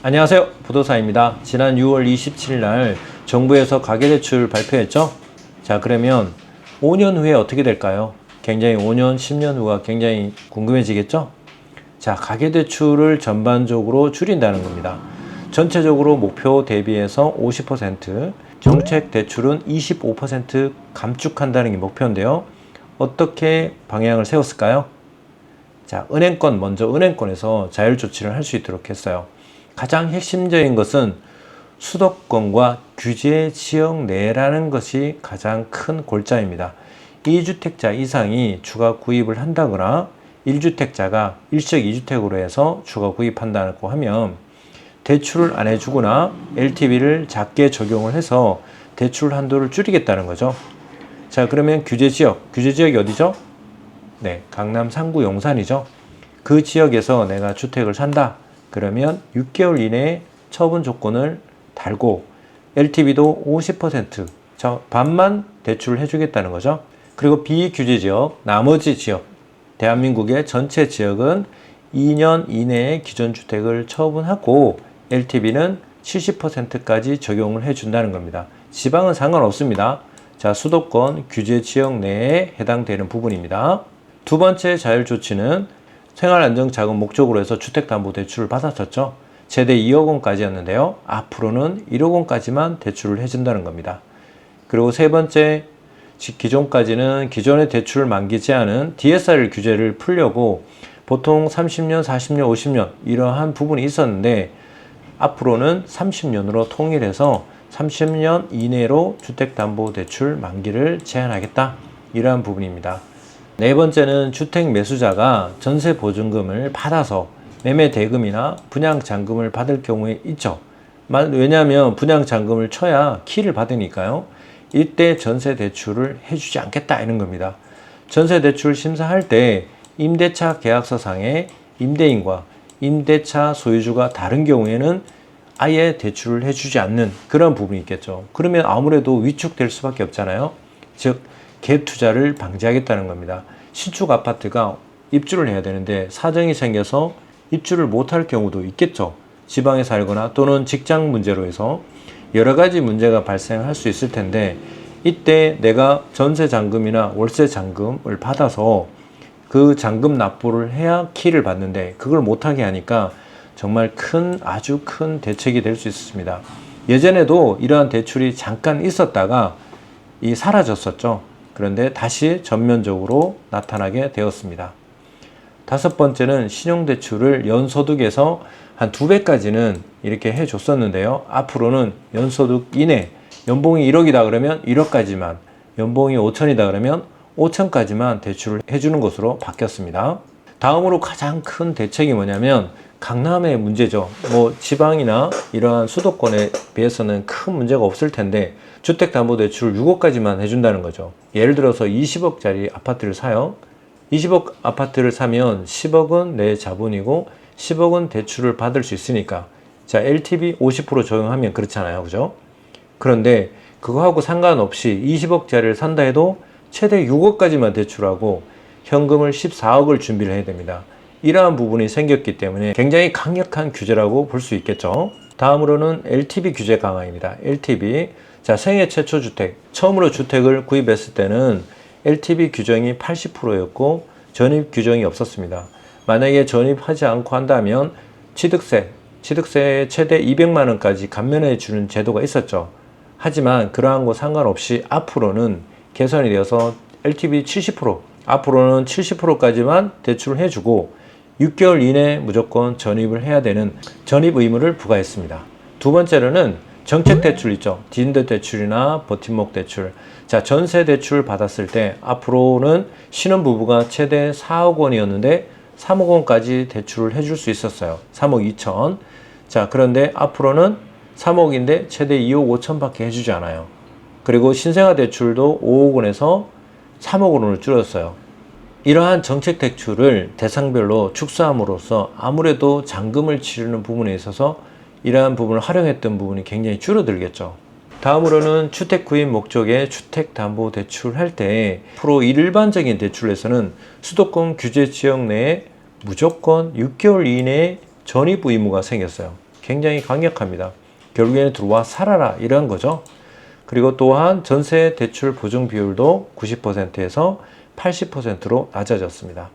안녕하세요. 부도사입니다. 지난 6월 27일 날 정부에서 가계대출 발표했죠? 자, 그러면 5년 후에 어떻게 될까요? 굉장히 5년, 10년 후가 굉장히 궁금해지겠죠? 자, 가계대출을 전반적으로 줄인다는 겁니다. 전체적으로 목표 대비해서 50%, 정책 대출은 25% 감축한다는 게 목표인데요. 어떻게 방향을 세웠을까요? 자, 은행권 먼저 은행권에서 자율 조치를 할 수 있도록 했어요. 가장 핵심적인 것은 수도권과 규제 지역 내라는 것이 가장 큰 골자입니다. 2주택자 이상이 추가 구입을 한다거나 1주택자가 일시적 2주택으로 해서 추가 구입한다고 하면 대출을 안 해주거나 LTV를 작게 적용을 해서 대출 한도를 줄이겠다는 거죠. 자, 그러면 규제 지역, 규제 지역이 어디죠? 네, 강남 상구 용산이죠. 그 지역에서 내가 주택을 산다. 그러면 6개월 이내에 처분 조건을 달고 LTV도 50%, 저 반만 대출을 해주겠다는 거죠. 그리고 비규제 지역, 나머지 지역, 대한민국의 전체 지역은 2년 이내에 기존 주택을 처분하고 LTV는 70%까지 적용을 해준다는 겁니다. 지방은 상관없습니다. 자, 수도권 규제 지역 내에 해당되는 부분입니다. 두 번째 자율 조치는 생활안정자금 목적으로 해서 주택담보대출을 받았었죠. 최대 2억 원까지였는데요. 앞으로는 1억 원까지만 대출을 해준다는 겁니다. 그리고 세 번째, 기존까지는 기존의 대출 만기 제한은 DSR 규제를 풀려고 보통 30년, 40년, 50년 이러한 부분이 있었는데 앞으로는 30년으로 통일해서 30년 이내로 주택담보대출 만기를 제한하겠다. 이러한 부분입니다. 네 번째는 주택 매수자가 전세 보증금을 받아서 매매 대금이나 분양 잔금을 받을 경우에 있죠. 왜냐하면 분양 잔금을 쳐야 키를 받으니까요. 이때 전세 대출을 해주지 않겠다 이런 겁니다. 전세 대출 심사할 때 임대차 계약서 상에 임대인과 임대차 소유주가 다른 경우에는 아예 대출을 해주지 않는 그런 부분이 있겠죠. 그러면 아무래도 위축될 수밖에 없잖아요. 즉, 갭 투자를 방지하겠다는 겁니다. 신축 아파트가 입주를 해야 되는데 사정이 생겨서 입주를 못할 경우도 있겠죠. 지방에 살거나 또는 직장 문제로 해서 여러 가지 문제가 발생할 수 있을 텐데 이때 내가 전세 잔금이나 월세 잔금을 받아서 그 잔금 납부를 해야 키를 받는데 그걸 못하게 하니까 정말 큰 아주 큰 대책이 될 수 있습니다. 예전에도 이러한 대출이 잠깐 있었다가 이 사라졌었죠. 그런데 다시 전면적으로 나타나게 되었습니다. 다섯 번째는 신용대출을 연소득에서 한 두 배까지는 이렇게 해줬었는데요. 앞으로는 연소득 이내, 연봉이 1억이다 그러면 1억까지만, 연봉이 5천이다 그러면 5천까지만 대출을 해주는 것으로 바뀌었습니다. 다음으로 가장 큰 대책이 뭐냐면 강남의 문제죠. 뭐 지방이나 이러한 수도권에 비해서는 큰 문제가 없을 텐데 주택담보대출 6억까지만 해준다는 거죠. 예를 들어서 20억짜리 아파트를 사요. 20억 아파트를 사면 10억은 내 자본이고 10억은 대출을 받을 수 있으니까 자 LTV 50% 적용하면 그렇잖아요. 그죠? 그런데 그거하고 상관없이 20억짜리를 산다 해도 최대 6억까지만 대출하고 현금을 14억을 준비를 해야 됩니다. 이러한 부분이 생겼기 때문에 굉장히 강력한 규제라고 볼 수 있겠죠. 다음으로는 LTV 규제 강화입니다. LTV. 자, 생애 최초 주택. 처음으로 주택을 구입했을 때는 LTV 규정이 80%였고 전입 규정이 없었습니다. 만약에 전입하지 않고 한다면 취득세, 취득세 최대 200만 원까지 감면해 주는 제도가 있었죠. 하지만 그러한 거 상관없이 앞으로는 개선이 되어서 LTV 70%, 앞으로는 70%까지만 대출을 해주고 6개월 이내에 무조건 전입을 해야 되는 전입 의무를 부과했습니다. 두 번째로는 정책 대출 있죠. 디인드 대출이나 버팀목 대출. 자, 전세 대출 받았을 때 앞으로는 신혼부부가 최대 4억 원이었는데 3억 원까지 대출을 해줄 수 있었어요. 3억 2천. 자, 그런데 앞으로는 3억인데 최대 2억 5천밖에 해주지 않아요. 그리고 신생아 대출도 5억 원에서 3억 원으로 줄였어요. 이러한 정책 대출을 대상별로 축소함으로써 아무래도 잔금을 치르는 부분에 있어서 이러한 부분을 활용했던 부분이 굉장히 줄어들겠죠. 다음으로는 주택 구입 목적의 주택 담보 대출 할 때 프로 일반적인 대출에서는 수도권 규제 지역 내에 무조건 6개월 이내에 전입 의무가 생겼어요. 굉장히 강력합니다. 결국에는 들어와 살아라 이런 거죠. 그리고 또한 전세 대출 보증 비율도 90%에서 80%로 낮아졌습니다.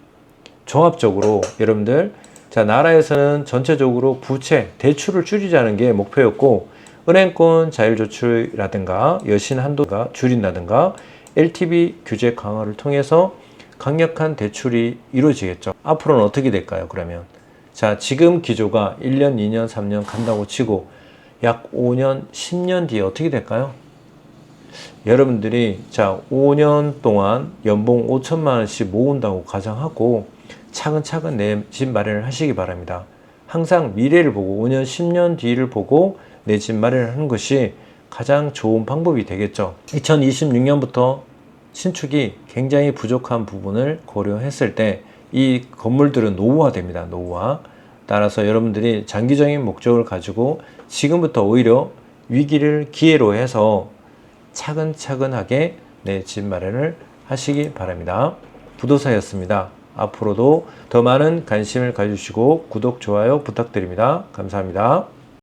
종합적으로 여러분들 자 나라에서는 전체적으로 부채 대출을 줄이자는 게 목표였고 은행권 자율조출이라든가 여신 한도가 줄인다든가 LTV 규제 강화를 통해서 강력한 대출이 이루어지겠죠. 앞으로는 어떻게 될까요? 그러면 자 지금 기조가 1년, 2년, 3년 간다고 치고 약 5년, 10년 뒤에 어떻게 될까요? 여러분들이 자 5년 동안 연봉 5천만 원씩 모은다고 가정하고 차근차근 내 집 마련을 하시기 바랍니다. 항상 미래를 보고 5년, 10년 뒤를 보고 내 집 마련을 하는 것이 가장 좋은 방법이 되겠죠. 2026년부터 신축이 굉장히 부족한 부분을 고려했을 때 이 건물들은 노후화됩니다. 노후화. 따라서 여러분들이 장기적인 목적을 가지고 지금부터 오히려 위기를 기회로 해서 차근차근하게 내 집 마련을 하시기 바랍니다. 부도사였습니다. 앞으로도 더 많은 관심을 가주시고 구독, 좋아요 부탁드립니다. 감사합니다.